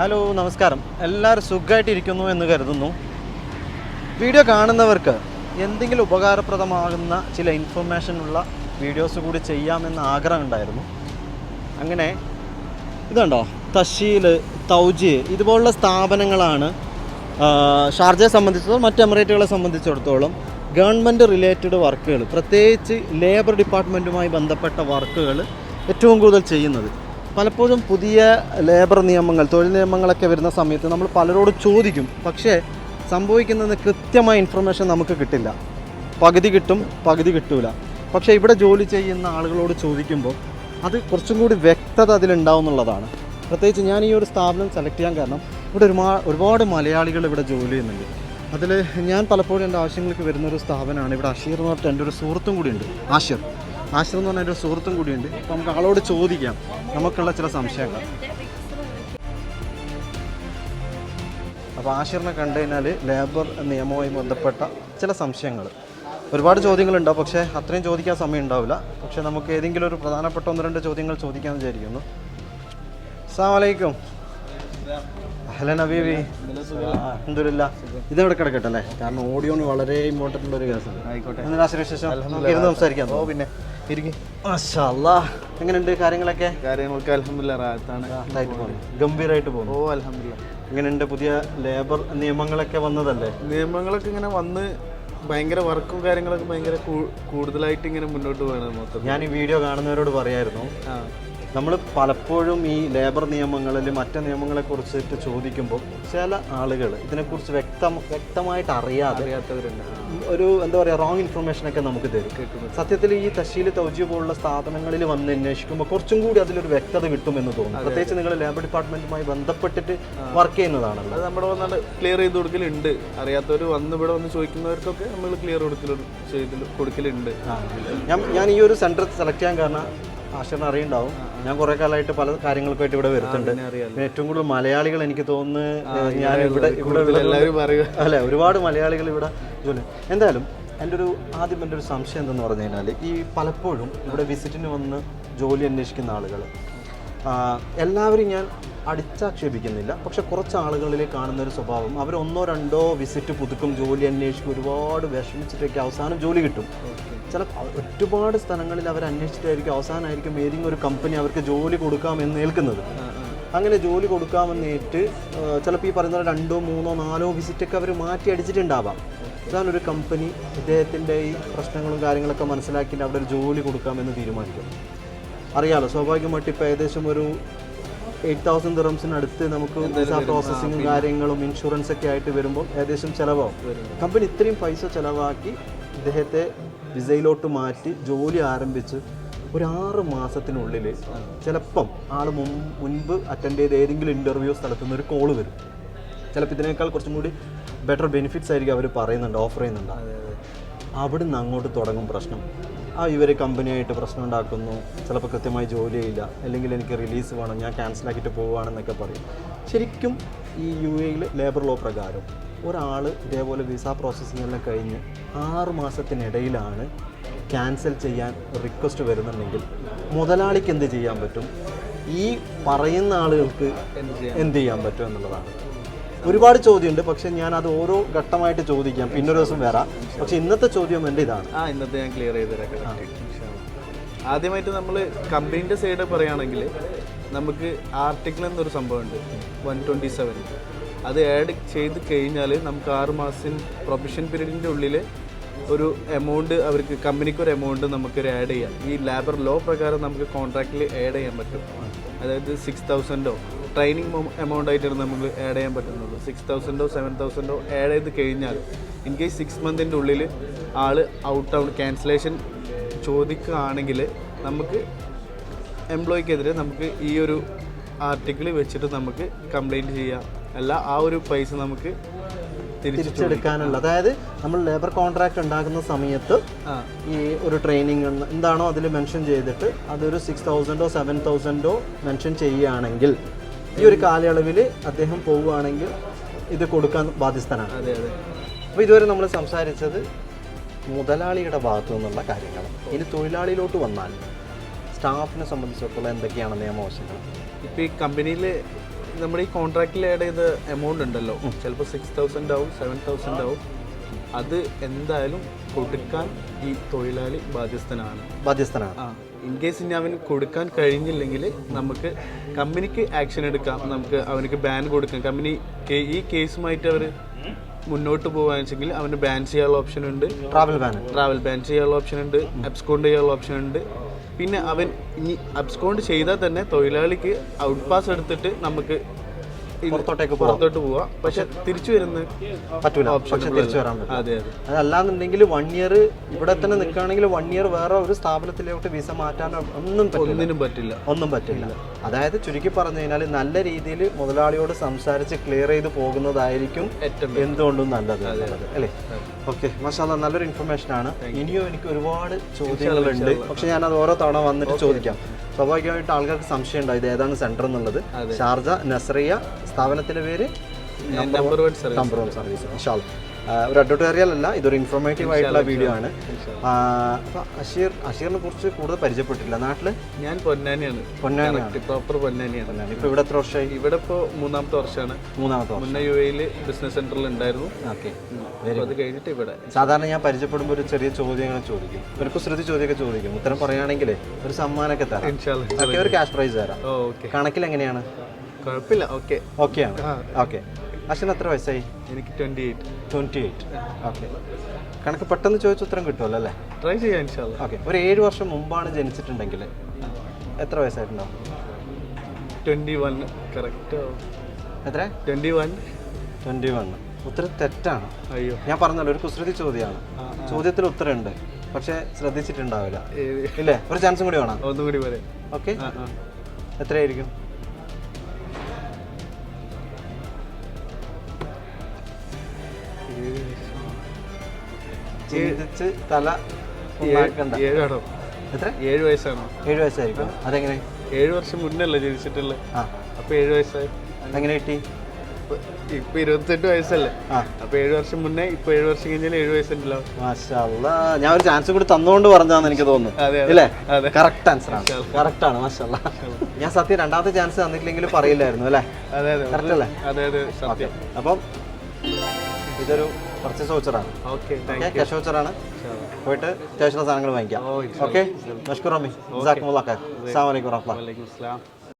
Hello നമസ്കാരം. എല്ലാവരും സുഖമായിട്ടിരിക്കുന്നു എന്ന് കരുതുന്നു. വീഡിയോ കാണുന്നവർക്ക് എന്തെങ്കിലും ഉപകാരപ്രദമാകുന്ന ചില ഇൻഫർമേഷനുള്ള വീഡിയോസ് കൂടി ചെയ്യാമെന്ന് ആഗ്രഹം ഉണ്ടായിരുന്നു. അങ്ങനെ ഇതുണ്ടോ? തഷീൽ തൗജി ഇതുപോലുള്ള സ്ഥാപനങ്ങളാണ് ഷാർജയെ സംബന്ധിച്ചിടത്തോളം മറ്റ് എമിറേറ്റുകളെ സംബന്ധിച്ചിടത്തോളം ഗവൺമെന്റ് റിലേറ്റഡ് വർക്കുകൾ പ്രത്യേകിച്ച് ലേബർ ഡിപ്പാർട്ട്മെന്റുമായി ബന്ധപ്പെട്ട വർക്കുകൾ ഏറ്റവും കൂടുതൽ ചെയ്യുന്നത്. പലപ്പോഴും പുതിയ ലേബർ നിയമങ്ങൾ തൊഴിൽ നിയമങ്ങളൊക്കെ വരുന്ന സമയത്ത് നമ്മൾ പലരോട് ചോദിക്കും. പക്ഷേ സംഭവിക്കുന്നതിന് കൃത്യമായ ഇൻഫർമേഷൻ നമുക്ക് കിട്ടില്ല. പകുതി കിട്ടും പകുതി കിട്ടൂല. പക്ഷേ ഇവിടെ ജോലി ചെയ്യുന്ന ആളുകളോട് ചോദിക്കുമ്പോൾ അത് കുറച്ചും കൂടി വ്യക്തത അതിലുണ്ടാവും എന്നുള്ളതാണ്. പ്രത്യേകിച്ച് ഞാൻ ഈ ഒരു സ്ഥാപനം സെലക്ട് ചെയ്യാൻ കാരണം ഇവിടെ ഒരുപാട് ഒരുപാട് മലയാളികൾ ഇവിടെ ജോലി ചെയ്യുന്നുണ്ട്. അതിൽ ഞാൻ പലപ്പോഴും എന്റെ ആവശ്യങ്ങൾക്ക് വരുന്നൊരു സ്ഥാപനമാണ്. ഇവിടെ അഷീർ എന്ന് പറഞ്ഞിട്ട് എന്റെ ഒരു സുഹൃത്തും കൂടിയുണ്ട് ആഷിർ. ആഷിർ എന്ന് പറഞ്ഞ ഒരു സുഹൃത്തും കൂടിയുണ്ട്. അപ്പോൾ നമുക്ക് ആളോട് ചോദിക്കാം. നമുക്കുള്ള ചില സംശയങ്ങൾ. അപ്പോൾ ആഷിറിനെ കണ്ടു കഴിഞ്ഞാൽ ലേബർ നിയമവുമായി ബന്ധപ്പെട്ട ചില സംശയങ്ങൾ. ഒരുപാട് ചോദ്യങ്ങളുണ്ടാവും പക്ഷേ അത്രയും ചോദിക്കാൻ സമയം ഉണ്ടാവില്ല. പക്ഷേ നമുക്ക് ഏതെങ്കിലും ഒരു പ്രധാനപ്പെട്ട ഒന്ന് രണ്ട് ചോദ്യങ്ങൾ ചോദിക്കാമെന്ന് വിചാരിക്കുന്നു. അസ്സാം വലൈക്കും ഹലൻ അബീബി അഹമ്മദില്ല ഇതെവിടെ കിടക്കട്ടെ അല്ലേ? കാരണം ഓഡിയോന് വളരെ ഇമ്പോർട്ടന്റ് ഉള്ള ഒരു കേസാണ്. ആയിക്കോട്ടെ. എന്തിനാ ശേഷം നമുക്ക് ഇരുന്ന് സംസാരിക്കാം. ഓ പിന്നെ. എങ്ങനെയുണ്ട് കാര്യങ്ങളൊക്കെ? കാര്യങ്ങളൊക്കെ അലഹമില്ല റാത്താണ് ഗംഭീരമായിട്ട് പോകുന്നു ഓ അലഹമില്ല എങ്ങനെയുണ്ട് പുതിയ ലേബർ നിയമങ്ങളൊക്കെ വന്നതല്ലേ? നിയമങ്ങളൊക്കെ ഇങ്ങനെ വന്ന് ഭയങ്കര വർക്കും കാര്യങ്ങളൊക്കെ ഭയങ്കര കൂടുതലായിട്ട് ഇങ്ങനെ മുന്നോട്ട് പോകണം മൊത്തം ഞാൻ ഈ വീഡിയോ കാണുന്നവരോട് പറയായിരുന്നു. ആ. നമ്മൾ പലപ്പോഴും ഈ ലേബർ നിയമങ്ങളിൽ മറ്റ് നിയമങ്ങളെ കുറിച്ചിട്ട് ചോദിക്കുമ്പോൾ ചില ആളുകൾ ഇതിനെക്കുറിച്ച് വ്യക്തം വ്യക്തമായിട്ട് അറിയാതെ അറിയാത്തവരുണ്ട്. ഒരു എന്താ പറയുക റോങ് ഇൻഫർമേഷനൊക്കെ നമുക്ക് തരും. സത്യത്തിൽ ഈ തശീൽ തൗജി പോലുള്ള സ്ഥാപനങ്ങളിൽ വന്ന് അന്വേഷിക്കുമ്പോൾ കുറച്ചും കൂടി അതിലൊരു വ്യക്തത കിട്ടുമെന്ന് തോന്നുന്നു. പ്രത്യേകിച്ച് നിങ്ങൾ ലേബർ ഡിപ്പാർട്ട്മെന്റുമായി ബന്ധപ്പെട്ടിട്ട് വർക്ക് ചെയ്യുന്നതാണല്ലോ. അത് നമ്മുടെ വന്നാൽ ക്ലിയർ ചെയ്ത് കൊടുക്കലുണ്ട്. അറിയാത്തവർ വന്ന് ഇവിടെ വന്ന് ചോദിക്കുന്നവർക്കൊക്കെ നമ്മൾ ക്ലിയർ കൊടുക്കൽ ചെയ്ത് കൊടുക്കലുണ്ട്. ഞാൻ ഞാൻ ഈ ഒരു സെന്റർ സെലക്ട് ചെയ്യാൻ കാരണം ആശറിന് അറിയുണ്ടാവും. ഞാൻ കുറെ കാലമായിട്ട് പല കാര്യങ്ങൾക്കായിട്ട് ഇവിടെ അറിയാം ഏറ്റവും കൂടുതൽ മലയാളികൾ എനിക്ക് തോന്നുന്നു ഞാൻ ഇവിടെ ഇവിടെ അല്ല ഒരുപാട് മലയാളികൾ ഇവിടെ ജോലി എന്തായാലും എന്റെ ഒരു ആദ്യം എന്റെ ഒരു സംശയം എന്തെന്ന് പറഞ്ഞു കഴിഞ്ഞാൽ ഈ പലപ്പോഴും ഇവിടെ വിസിറ്റിന് വന്ന് ജോലി അന്വേഷിക്കുന്ന ആളുകൾ എല്ലാവരും ഞാൻ അടിച്ചാക്ഷേപിക്കുന്നില്ല. പക്ഷെ കുറച്ച് ആളുകളിൽ കാണുന്ന ഒരു സ്വഭാവം. അവർ ഒന്നോ രണ്ടോ വിസിറ്റ് പുതുക്കും ജോലി അന്വേഷിക്കും ഒരുപാട് വിഷമിച്ചിട്ടൊക്കെ അവസാനം ജോലി കിട്ടും. ചില ഒരുപാട് സ്ഥലങ്ങളിൽ അവർ അന്വേഷിച്ചിട്ടായിരിക്കും അവസാനമായിരിക്കും ഏതെങ്കിലും ഒരു കമ്പനി അവർക്ക് ജോലി കൊടുക്കാമെന്ന് ഏൽക്കുന്നത്. അങ്ങനെ ജോലി കൊടുക്കാമെന്നേറ്റ് ചിലപ്പോൾ ഈ പറയുന്ന രണ്ടോ മൂന്നോ നാലോ വിസിറ്റൊക്കെ അവർ മാറ്റി അടിച്ചിട്ടുണ്ടാവാം. അതാണ് ഒരു കമ്പനി ഇദ്ദേഹത്തിന്റെ ഈ പ്രശ്നങ്ങളും കാര്യങ്ങളൊക്കെ മനസ്സിലാക്കിയിട്ട് അവിടെ ഒരു ജോലി കൊടുക്കാമെന്ന് തീരുമാനിക്കും. അറിയാലോ സ്വാഭാവികമായിട്ട് ഇപ്പോൾ ഏകദേശം ഒരു എയ്റ്റ് തൗസൻഡ് അടുത്ത് നമുക്ക് വിസ പ്രോസസ്സിങ്ങും കാര്യങ്ങളും ഇൻഷുറൻസ് ഒക്കെ ആയിട്ട് വരുമ്പോൾ ഏകദേശം ചിലവാകും കമ്പനി ഇത്രയും പൈസ ചിലവാക്കി ഇദ്ദേഹത്തെ വിസയിലോട്ട് മാറ്റി ജോലി ആരംഭിച്ച് ഒരു ആറ് മാസത്തിനുള്ളിൽ ചിലപ്പം ആൾ മുൻപ് അറ്റൻഡ് ചെയ്ത ഏതെങ്കിലും ഇന്റർവ്യൂ സ്ഥലത്തു നിന്ന് ഒരു കോൾ വരും. ചിലപ്പോൾ ഇതിനേക്കാൾ കുറച്ചും കൂടി ബെറ്റർ ബെനിഫിറ്റ്സ് ആയിരിക്കും അവർ പറയുന്നുണ്ട് ഓഫർ ചെയ്യുന്നുണ്ട്. അവിടെ നിന്ന് അങ്ങോട്ട് തുടങ്ങും പ്രശ്നം. ആ ഇവർ കമ്പനിയായിട്ട് പ്രശ്നം ഉണ്ടാക്കുന്നു ചിലപ്പോൾ കൃത്യമായി ജോലിയില്ല. അല്ലെങ്കിൽ എനിക്ക് റിലീസ് വേണം ഞാൻ ക്യാൻസലാക്കിയിട്ട് പോവുകയാണെന്നൊക്കെ പറയും. ശരിക്കും ഈ യു എയിൽ ലേബർ ലോ പ്രകാരം ഒരാൾ ഇതേപോലെ വിസ പ്രോസസ്സിംഗ് എല്ലാം കഴിഞ്ഞ് ആറ് മാസത്തിനിടയിലാണ് ക്യാൻസൽ ചെയ്യാൻ റിക്വസ്റ്റ് വരുന്നുണ്ടെങ്കിൽ മുതലാളിക്ക് എന്ത് ചെയ്യാൻ പറ്റും? ഈ പറയുന്ന ആളുകൾക്ക് എന്ത് ചെയ്യാൻ പറ്റും എന്നുള്ളതാണ്. ഒരുപാട് ചോദ്യമുണ്ട്. പക്ഷെ ഞാൻ അത് ഓരോ ഘട്ടമായിട്ട് ചോദിക്കാം. പിന്നൊരു ദിവസം വരാം. പക്ഷെ ഇന്നത്തെ ചോദ്യം എന്റെ ഇതാണ്. ആ ഇന്നത്തെ ഞാൻ ക്ലിയർ ചെയ്ത് തരാം. ആദ്യമായിട്ട് നമ്മൾ കമ്പനീന്റെ സൈഡ് പറയുകയാണെങ്കിൽ നമുക്ക് ആർട്ടിക്കിൾ എന്നൊരു സംഭവമുണ്ട്. വൺ ട്വന്റി സെവൻ അത് ആഡ് ചെയ്ത് കഴിഞ്ഞാൽ നമുക്ക് ആറ് മാസം പ്രൊഫഷൻ പീരീഡിന്റെ ഉള്ളിൽ ഒരു എമൗണ്ട് അവർക്ക് കമ്പനിക്ക് ഒരു എമൗണ്ട് നമുക്കൊരു ആഡ് ചെയ്യാം. ഈ ലേബർ ലോ പ്രകാരം നമുക്ക് കോൺട്രാക്റ്റിൽ ആഡ് ചെയ്യാൻ പറ്റും. അതായത് സിക്സ് തൗസൻഡോ ട്രെയിനിങ് എമൗണ്ട് ആയിട്ടാണ് നമുക്ക് ആഡ് ചെയ്യാൻ പറ്റുന്നത്. സിക്സ് തൗസൻഡോ സെവൻ തൗസൻഡോ ആഡ് ചെയ്ത് കഴിഞ്ഞാൽ ഇൻ കേസ് സിക്സ് മന്തിന്റെ ഉള്ളിൽ ആൾ ഔട്ട് ഔട്ട് ക്യാൻസലേഷൻ ചോദിക്കുകയാണെങ്കിൽ നമുക്ക് എംപ്ലോയിക്കെതിരെ നമുക്ക് ഈ ഒരു ആർട്ടിക്കിൾ വെച്ചിട്ട് നമുക്ക് കംപ്ലൈന്റ് ചെയ്യാം. അല്ല ആ ഒരു പൈസ നമുക്ക് തിരിച്ചു തിരിച്ചെടുക്കാനുള്ള അതായത് നമ്മൾ ലേബർ കോൺട്രാക്ട് ഉണ്ടാക്കുന്ന സമയത്ത് ഈ ഒരു ട്രെയിനിങ് എന്താണോ അതിൽ മെൻഷൻ ചെയ്തിട്ട് അതൊരു സിക്സ് തൗസൻഡോ സെവൻ തൗസൻഡോ മെൻഷൻ ചെയ്യുകയാണെങ്കിൽ ഈ ഒരു കാലയളവിൽ അദ്ദേഹം പോവുകയാണെങ്കിൽ ഇത് കൊടുക്കാൻ ബാധ്യസ്ഥനാണ്. അതെ അതെ. അപ്പോൾ ഇതുവരെ നമ്മൾ സംസാരിച്ചത് മുതലാളിയുടെ ഭാഗത്തു നിന്നുള്ള കാര്യങ്ങളാണ്. ഇനി തൊഴിലാളിയിലോട്ട് വന്നാൽ സ്റ്റാഫിനെ സംബന്ധിച്ചിടത്തോളം എന്തൊക്കെയാണ് നിയമവശങ്ങൾ? ഇപ്പോൾ ഈ കമ്പനിയിൽ നമ്മൾ ഈ കോൺട്രാക്റ്റിൽ ആഡ് ചെയ്ത എമൗണ്ട് ഉണ്ടല്ലോ. ചിലപ്പോൾ സിക്സ് തൗസൻഡ് ആവും സെവൻ തൗസൻഡ് ആവും. അത് എന്തായാലും കൊടുക്കാൻ ഈ തൊഴിലാളി ബാധ്യസ്ഥനാണ്. ബാധ്യസ്ഥനാണ്. ആ. ഇൻ കേസ് ഇനി അവന് കൊടുക്കാൻ കഴിഞ്ഞില്ലെങ്കിൽ നമുക്ക് കമ്പനിക്ക് ആക്ഷൻ എടുക്കാം. നമുക്ക് അവനക്ക് ബാൻ കൊടുക്കാം. കമ്പനി ഈ കേസുമായിട്ട് അവർ മുന്നോട്ട് പോകാന്ന് വെച്ചെങ്കിൽ അവന് ബാൻ ചെയ്യാനുള്ള ഓപ്ഷൻ ഉണ്ട്. ട്രാവൽ ബാൻ ട്രാവൽ ബാൻ ചെയ്യാനുള്ള ഓപ്ഷൻ ഉണ്ട്. അബ്സ്കോണ്ട് ചെയ്യാനുള്ള ഓപ്ഷൻ ഉണ്ട്. പിന്നെ അവൻ ഇനി അബ്സ്കോണ്ട് ചെയ്താൽ തന്നെ തൊഴിലാളിക്ക് ഔട്ട് പാസ് എടുത്തിട്ട് നമുക്ക് പുറത്തോട്ടേക്ക് പുറത്തോട്ട് പോവാ. പക്ഷെ തിരിച്ചു വരുന്ന പറ്റൂല. പക്ഷെ. തിരിച്ചു വരാൻ പറ്റും അതെ അതെ. അതല്ലാന്നുണ്ടെങ്കിൽ വൺ ഇയർ ഇവിടെ തന്നെ നിൽക്കുകയാണെങ്കിൽ വൺ ഇയർ വേറെ ഒരു സ്ഥാപനത്തിലോട്ട് വിസ മാറ്റാനോ ഒന്നും പറ്റില്ല. ഒന്നിനും പറ്റില്ല. ഒന്നും പറ്റില്ല. അതായത് ചുരുക്കി പറഞ്ഞു കഴിഞ്ഞാൽ നല്ല രീതിയിൽ മുതലാളിയോട് സംസാരിച്ച് ക്ലിയർ ചെയ്ത് പോകുന്നതായിരിക്കും ഏറ്റവും എന്തുകൊണ്ടും നല്ലത്. അല്ലേ? ഓക്കെ. മസാല നല്ലൊരു ഇൻഫർമേഷൻ ആണ്. ഇനിയും എനിക്ക് ഒരുപാട് ചോദ്യങ്ങളുണ്ട്. പക്ഷെ ഞാൻ അത് ഓരോ തവണ വന്നിട്ട് ചോദിക്കാം. സ്വാഭാവികമായിട്ട് ആൾക്കാർക്ക് സംശയം ഉണ്ടാവും ഇത് ഏതാണ് സെന്റർ എന്നുള്ളത്. ഷാർജ നസറിയ സ്ഥാപനത്തിന്റെ പേര് നമ്പർ വൺ സർവീസ് ഇൻഷാല്ല ഒരു അഡ്വർട്ടോറിയൽ അല്ല ഇതൊരു ഇൻഫോർമേറ്റീവ് ആയിട്ടുള്ള വീഡിയോ ആണ്. അപ്പോൾ അഷീർ അഷീറിനെ കുറിച്ച് കൂടുതൽ പരിചയപ്പെട്ടില്ല നാട്ടിൽ? ഞാൻ പൊന്നാനിയാണ്. പൊന്നാനി പ്രോപ്പർ പൊന്നാനിയാണ്. ഇപ്പൊ ഇവിടെ എത്ര വർഷമായി? ഇവിടെ ഇപ്പോ മൂന്നാമത്തെ വർഷമാണ്. മൂന്നാമത്തെ വർഷം. മുന്നേ യു എയിൽ ബിസിനസ് സെന്ററിൽ ഉണ്ടായിരുന്നു. ഓക്കെ അത് കഴിഞ്ഞിട്ട് ഇവിടെ. സാധാരണ ഞാൻ പരിചയപ്പെടുമ്പോൾ ഒരു ചെറിയ ചോദ്യങ്ങൾ ചോദിക്കും. ഒരു കുസൃതി ചോദ്യമൊക്കെ ചോദിക്കും. ഉത്തരം പറയുകയാണെങ്കിൽ ഒരു സമ്മാനമൊക്കെ തരാം. ഒരു ക്യാഷ് പ്രൈസ് തരാം. കണക്കിൽ എങ്ങനെയാണ് കുഴപ്പമില്ല. ഓക്കെ. ഓക്കെ ആണ്. ഓക്കെ അശ്വിന് എത്ര വയസ്സായി? എനിക്ക് twenty eight twenty eight okay കണക്ക് പെട്ടെന്ന് ചോദിച്ച ഉത്തരം കിട്ടുമല്ലോ അല്ലേ? ട്രൈ ചെയ്യാം ഇൻഷാല്ല ഓക്കെ ഒരു ഏഴ് വർഷം മുമ്പാണ് ജനിച്ചിട്ടുണ്ടെങ്കിൽ എത്ര വയസ്സായിട്ടുണ്ടാവും വൺ കറക്റ്റ് എത്ര? ട്വന്റി വൺ ട്വന്റി വൺ ഉത്തരം തെറ്റാണ്. അയ്യോ. ഞാൻ പറഞ്ഞല്ലോ ഒരു കുസൃതി ചോദ്യമാണ്. ചോദ്യത്തിൽ ഉത്തരമുണ്ട്. പക്ഷെ ശ്രദ്ധിച്ചിട്ടുണ്ടാവില്ല. ഇല്ലേ? ഒരു ചാൻസും കൂടി വേണം. ഒന്നും കൂടി പറയാം. ഓക്കെ എത്രയായിരിക്കും? ചിന്തിച്ച് തല ഏഴാണോ എത്ര? ഏഴ് വയസ്സാണോ? ഏഴ് വയസ്സായിരിക്കും. അതെങ്ങനെ? ഏഴ് വർഷം മുന്നല്ലേ ജനിച്ചിട്ടുള്ളത് അപ്പൊ ഏഴ് വയസ്സായി. എങ്ങനെ കിട്ടി? ഇപ്പൊ- ഇരുപത്തെട്ട് വയസ്സല്ലേ? അപ്പൊ ഏഴ് വർഷം മുന്നേ ഇപ്പൊ ഏഴ് വർഷം കഴിഞ്ഞാൽ ഏഴ് വയസ്സുണ്ടല്ലോ. ഞാൻ ഒരു ചാൻസ് കൂടി തന്നുകൊണ്ട് പറഞ്ഞതാന്ന് എനിക്ക് തോന്നുന്നു. കറക്റ്റ് ആൻസർ ആണ്. കറക്റ്റ് ആണ് മാഷല്ല. ഞാൻ സത്യം രണ്ടാമത്തെ ചാൻസ് തന്നിട്ടില്ലെങ്കിൽ പറയില്ലായിരുന്നു അല്ലേ? കറക്റ്റ് അല്ലേ? അപ്പം ഇതൊരു പർച്ചേസ് വൗച്ചറാണ്. ഓക്കെ ക്യാഷ് വൗച്ചറാണ്. പോയിട്ട് അത്യാവശ്യമുള്ള സാധനങ്ങൾ വാങ്ങിക്കാം. ഓക്കെ? ജസാക്കുമുള്ള ഖൈർ. അസ്സലാമു അലൈക്കും വറഹ്മത്തുള്ളാഹി. വലൈക്കും അസ്സലാം